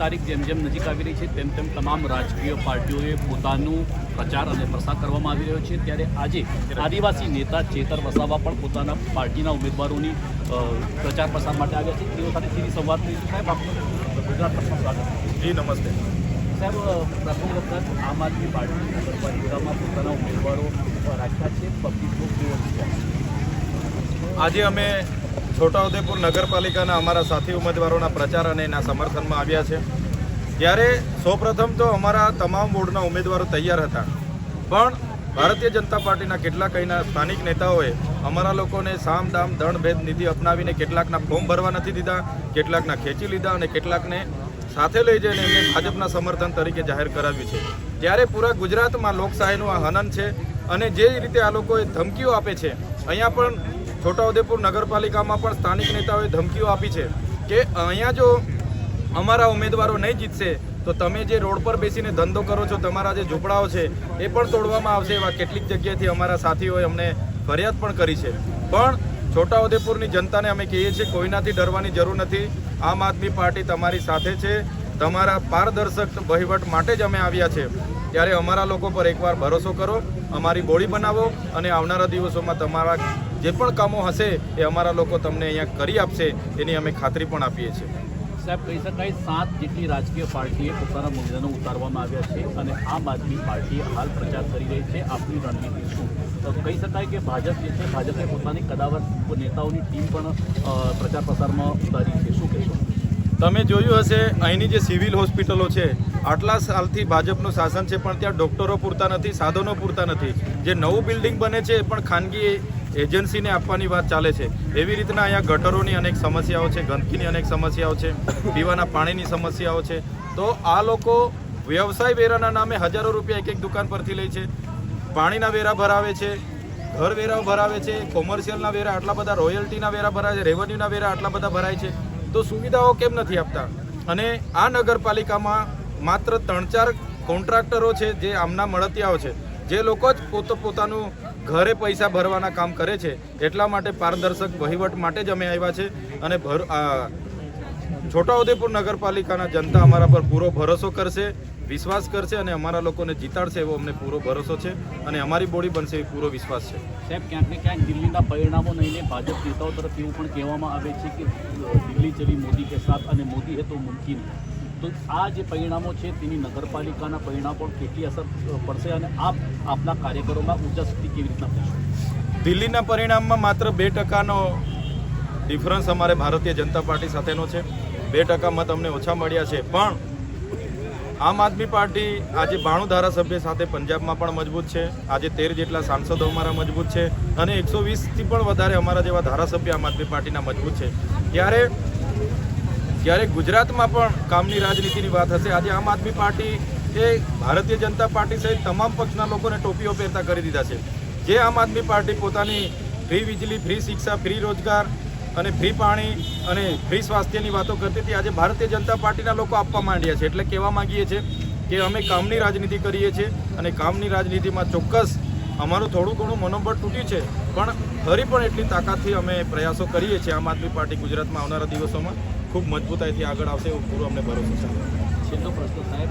તારીખ જેમ જેમ નજીક આવી રહી છે તેમ તેમ તમામ રાજકીય પાર્ટીઓએ પોતાનું પ્રચાર અને પ્રસાર કરવામાં આવી રહ્યો છે. ત્યારે આજે આદિવાસી નેતા ચેતર વસાવા પણ પોતાના પાર્ટીના ઉમેદવારોની પ્રચાર પ્રસાર માટે આવ્યા છે. તેઓ સાથે સીધી સંવાદ કરીશું. સાહેબ આપનું ગુજરાત સ્વાગત જી નમસ્તે. સાહેબ પ્રથમ વખત આમ આદમી પાર્ટી નગરપાલિકામાં પોતાના ઉમેદવારો રાખ્યા છે. પબ્લિક આજે અમે છોટાઉદેપુર નગરપાલિકાના અમારા સાથી ઉમેદવારોના પ્રચાર અને એના સમર્થનમાં આવ્યા છે. ત્યારે સૌપ્રથમ તો અમારા તમામ વોર્ડના ઉમેદવારો તૈયાર હતા. પણ ભારતીય જનતા પાર્ટીના કેટલાક અહીંના સ્થાનિક નેતાઓએ અમારા લોકોને સામ, દામ, દંડ નીતિ અપનાવીને કેટલાકના ફોર્મ ભરવા નથી દીધા, કેટલાકના ખેંચી લીધા અને કેટલાકને સાથે લઈ જઈને એમને ભાજપના સમર્થન તરીકે જાહેર કરાવ્યું છે. ત્યારે પૂરા ગુજરાતમાં લોકશાહીનું આ હનન છે અને જે રીતે આ લોકોએ ધમકીઓ આપે છે, અહીંયા પણ છોટાઉદેપુર નગરપાલિકામાં પણ સ્થાનિક નેતાઓએ ધમકીઓ આપી છે કે અહીંયા જો અમારા ઉમેદવારો નહીં જીતશે, તો તમે જે રોડ પર બેસીને ધંધો કરો છો, તમારા જે ઝૂંપડાઓ છે, એ પણ તોડવામાં આવશે એવા કેટલીક જગ્યાએથી અમારા સાથીઓએ અમને ફરિયાદ પણ કરી છે. પણ છોટાઉદેપુરની જનતાને અમે કહીએ છીએ, કોઈનાથી ડરવાની જરૂર નથી. આમ આદમી પાર્ટી તમારી સાથે છે. તમારા પારદર્શક વહીવટ માટે જ અમે આવ્યા છે. ત્યારે અમારા લોકો પર એકવાર ભરોસો કરો, અમારી બોળી બનાવો અને આવનારા દિવસોમાં તમારા જે પણ કામો હશે એ અમારા લોકો તમને અહીંયા કરી આપશે એની અમે ખાતરી પણ આપીએ છીએ. સાહેબ કહી શકાય સાત જેટલી રાજકીય પાર્ટીએ પોતાના મુદ્દાનો ઉતારવામાં આવ્યા છે અને આમ આદમી પાર્ટી હાલ પ્રચાર કરી રહી છે આપની રણનીતિ શું? તો કહી શકાય કે ભાજપ જે છે ભાજપે પોતાની કદાવર નેતાઓની ટીમ પણ પ્રચાર પ્રસારમાં ઉતારી છે. શું કહેશો? તમે જોયું હશે અહીંની જે સિવિલ હોસ્પિટલો છે આટલા સાલથી ભાજપનું શાસન છે પણ ત્યાં ડોક્ટરો પૂરતા નથી સાધનો પૂરતા નથી. જે નવું બિલ્ડિંગ બને છે એ પણ ખાનગી એજન્સીને આપવાની વાત ચાલે છે. એવી રીતના અહીંયા ગટરોની અનેક સમસ્યાઓ છે, ગંદકીની અનેક સમસ્યાઓ છે, પીવાના પાણીની સમસ્યાઓ છે. તો આ લોકો વ્યવસાય વેરાના નામે હજારો રૂપિયા એક એક દુકાન પરથી લે છે. પાણીના વેરા ભરાવે છે, ઘર વેરા ભરાવે છે, કોમર્શિયલના વેરા આટલા બધા, રોયલ્ટીના વેરા ભરાય છે, રેવન્યુના વેરા આટલા બધા ભરાય છે. તો સુવિધાઓ કેમ નથી આપતા? અને આ નગરપાલિકામાં માત્ર ત્રણ ચાર કોન્ટ્રાક્ટરો છે જે આમના મળતિયાઓ છે. જે લોકો જ પોત પોતાનું ઘરે પૈસા ભરવાના કામ કરે છે, એટલા માટે પારદર્શક વહીવટ માટે જ અમે આવ્યા છે અને ભર છોટાઉદેપુર નગરપાલિકાના જનતા અમારા પર પૂરો ભરોસો કરશે, વિશ્વાસ કરશે અને અમારા લોકોને જીતાડશે એવો અમને પૂરો ભરોસો છે અને અમારી બોડી બનશે એ પૂરો વિશ્વાસ છે. સાહેબ, ક્યાંક ને ક્યાંક દિલ્હીના પરિણામો લઈને ભાજપ નેતાઓ તરફ એવું પણ કહેવામાં આવે છે કે દિલ્હી ચલી મોદી કે સાથ અને મોદી હે તો મુમકિન. તો આ જે પરિણામો છે, તેની નગરપાલિકાના પરિણામ પર કેટલી અસર પડશે અને આપ, આપના કાર્યકરોમાં ઊર્જા શક્તિ કેવી રીતના પડશે દિલ્હીના પરિણામમાં માત્ર બે ટકાનો ડિફરન્સ અમારે ભારતીય જનતા પાર્ટી સાથેનો છે. બે ટકા મત અમને ઓછા મળ્યા છે. પણ આમ આદમી પાર્ટી આજે બાણું ધારાસભ્ય સાથે પંજાબમાં પણ મજબૂત છે. આજે તેર જેટલા સાંસદો અમારા મજબૂત છે અને એકસો વીસથી પણ વધારે અમારા જેવા ધારાસભ્ય આમ આદમી પાર્ટીના મજબૂત છે. ત્યારે જ્યારે ગુજરાતમાં પણ કામની રાજનીતિની વાત હશે, આજે આમ આદમી પાર્ટી એ ભારતીય જનતા પાર્ટી સહિત તમામ પક્ષના લોકોને ટોપીઓ પહેરતા કરી દીધા છે. જે આમ આદમી પાર્ટી પોતાની ફ્રી વીજળી, ફ્રી શિક્ષા, ફ્રી રોજગાર અને ફ્રી પાણી અને ફ્રી સ્વાસ્થ્યની વાતો કરતી હતી, આજે ભારતીય જનતા પાર્ટીના લોકો આપવા માંડ્યા છે. એટલે કહેવા માંગીએ છીએ કે અમે કામની રાજનીતિ કરીએ છીએ અને કામની રાજનીતિમાં ચોક્કસ અમારું થોડું ઘણું મનોબળ તૂટ્યું છે, પણ ફરી પણ એટલી તાકાતથી અમે પ્રયાસો કરીએ છીએ આમ આદમી પાર્ટી ગુજરાતમાં આવનારા દિવસોમાં. ખૂબ મજબૂતાઈથી આગળ આવશે એવું પૂરો અમને ભરોસો છે. છેલ્લો પ્રશ્ન સાહેબ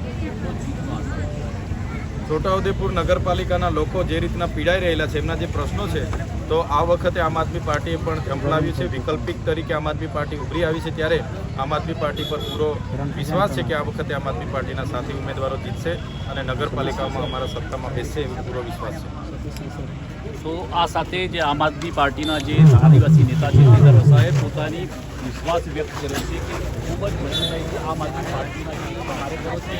છોટાઉદેપુર નગરપાલિકાના લોકો જે રીતના પીડાઈ રહેલા છે એમના જે પ્રશ્નો છે તો આ વખતે આમ આદમી પાર્ટીએ પણ સંભળાવ્યું છે વૈકલ્પિક તરીકે આમ આદમી પાર્ટી ઉભરી આવી છે ત્યારે આમ આદમી પાર્ટી પર પૂરો વિશ્વાસ છે કે આ વખતે આમ આદમી પાર્ટીના સાથી ઉમેદવારો જીતશે અને નગરપાલિકામાં અમારા સત્તામાં બેસશે એવો પૂરો વિશ્વાસ છે. તો આ સાથે જે આમ આદમી પાર્ટીના જે આદિવાસી નેતા છે સાહેબ પોતાની વિશ્વાસ વ્યક્ત કર્યો છે કે ખૂબ જ મહિલાએ આમ આદમી પાર્ટીમાંથી બહાર ગયો છે.